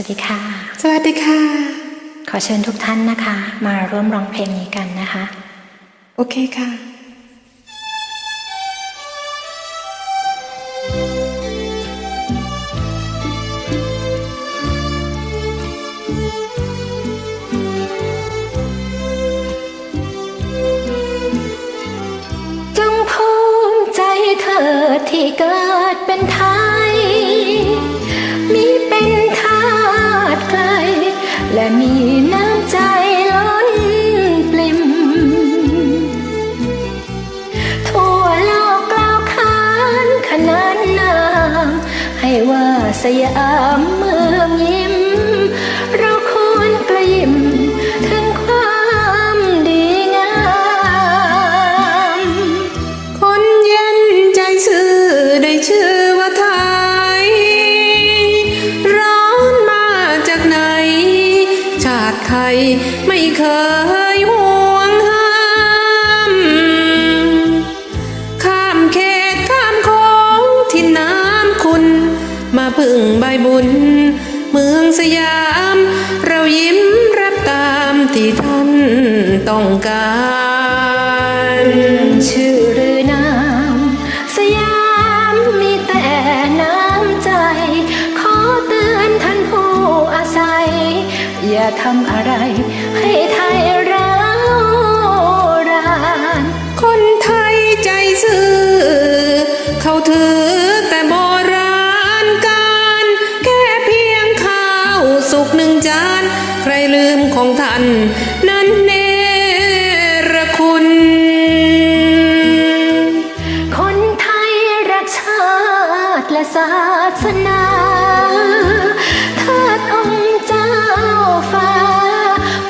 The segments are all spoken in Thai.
วัสดีค่ะ สวัสดีค่ะ ขอเชิญทุกท่านนะคะ มาร่วมร้องเพลงนี้กันนะคะ โอเคค่ะจงภูมิใจเธอที่เกิด ว่าสยามเมืองยิ้ม เราควรกระยิมถึงความดีงาม คนเย็นใจซื่อได้ชื่อว่าไทย ร้อนมาจากไหน ชาติไทยไม่เคย งใบบุญ เมืองสยาม เรายิ้มรับตามที่ท่านต้องการชื่อหรือนามสยามมีแต่น้ำใจ ขอเตือนท่านผู้อาศัย อย่าทำอะไรให้ไทยร้าวรานคนไทยใจซื่อ รลืมของท่านนั้นเนรคุณ คนไทยรักชาติและศาสนาเทิดองค์เจ้าฟ้า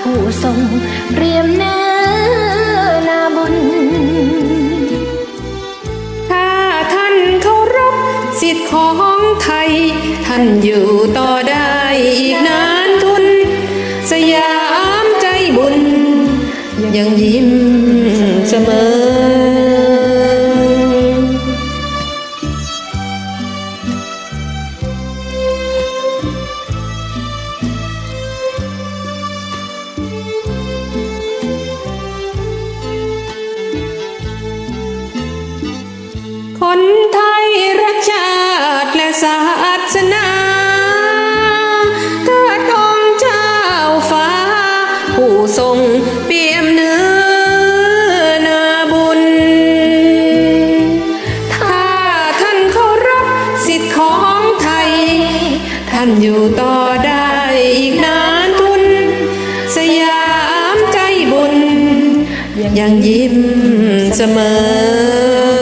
ผู้ทรงเปรียมเนื้อนาบุญ ถ้าท่านเคารพสิทธิ์ของไทย ท่านอยู่ต่อได้อีกนานทุน ยังยิ้มเสมอ คนไทยรักชาติและศาสนาเกิดองเจ้าฟ้า ผู้ทรงเปี่ยม อยู่ต่อได้อีกนานทุน สยามใจบุญ ยังยิ้มเสมอ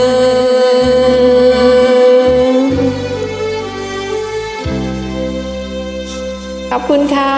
ขอบคุณค่ะ